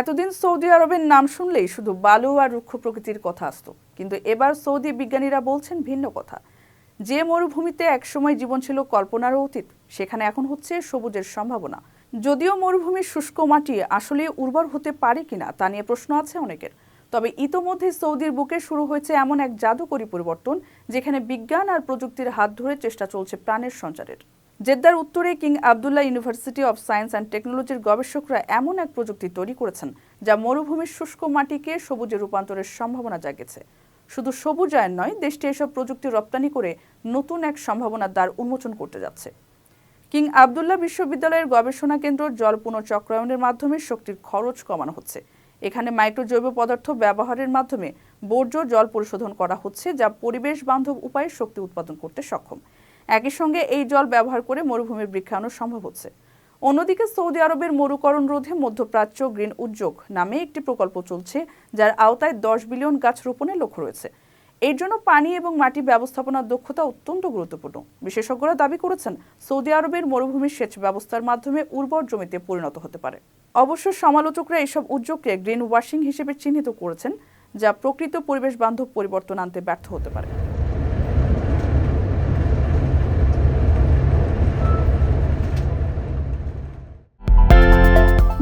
এতদিন সৌদি আরবের নাম শুনলেই শুধু বালু আর রুক্ষ প্রকৃতির কথা আসতো। কিন্তু এবার সৌদি বিজ্ঞানীরা বলছেন ভিন্ন কথা। যে মরুভূমিতে একসময় জীবন ছিল কল্পনারও অতীত, সেখানে এখন হচ্ছে সবুজের সম্ভাবনা। যদিও মরুভূমির শুষ্ক মাটি আসলে উর্বর হতে পারে কিনা তা নিয়ে প্রশ্ন আছে অনেকের। তবে ইতোমধ্যে সৌদির বুকে শুরু হয়েছে এমন এক জাদুকরী পরিবর্তন, যেখানে বিজ্ঞান আর প্রযুক্তির হাত ধরে চেষ্টা চলছে প্রাণের সঞ্চারের। জেদ্দার উত্তরে king Abdullah university of science and টেকনোলজির গবেষকরা এমন এক প্রযুক্তি তৈরি করেছেন, যা মরুভূমির শুষ্ক মাটিকে সবুজে রূপান্তরের সম্ভাবনা জাগেছে শুধু সবুজায়ন নয়, দেশটি এসব প্রযুক্তি রপ্তানি করে নতুন এক সম্ভাবনার দ্বার উন্মোচন করতে যাচ্ছে। কিং আবদুল্লাহ বিশ্ববিদ্যালয়ের গবেষণা কেন্দ্র জল পুনর্চক্রায়নের মাধ্যমে শক্তির খরচ কমানো হচ্ছে। এখানে মাইক্রো জৈব পদার্থ ব্যবহারের মাধ্যমে বর্জ্য জল পরিশোধন করা হচ্ছে, যা পরিবেশ বান্ধব উপায়ে শক্তি উৎপাদন করতে সক্ষম। একই সঙ্গে এই জল ব্যবহার করে মরুভূমির বৃক্ষায়ন সম্ভব হচ্ছে। অন্যদিকে সৌদি আরবের মরুকরণ রোধে মধ্যপ্রাচ্য গ্রিন উদ্যোগ নামে একটি প্রকল্প চলছে, যার আওতায় দশ বিলিয়ন গাছ রোপণের লক্ষ্য রয়েছে। এর জন্য পানি এবং মাটি ব্যবস্থাপনার দক্ষতা অত্যন্ত গুরুত্বপূর্ণ। বিশেষজ্ঞরা দাবি করেছেন, সৌদি আরবের মরুভূমির সেচ ব্যবস্থার মাধ্যমে উর্বর জমিতে পরিণত হতে পারে। অবশ্য সমালোচকরা এসব উদ্যোগকে গ্রিন ওয়াশিং হিসেবে চিহ্নিত করেছেন, যা প্রকৃত পরিবেশ বান্ধব পরিবর্তন আনতে ব্যর্থ হতে পারে।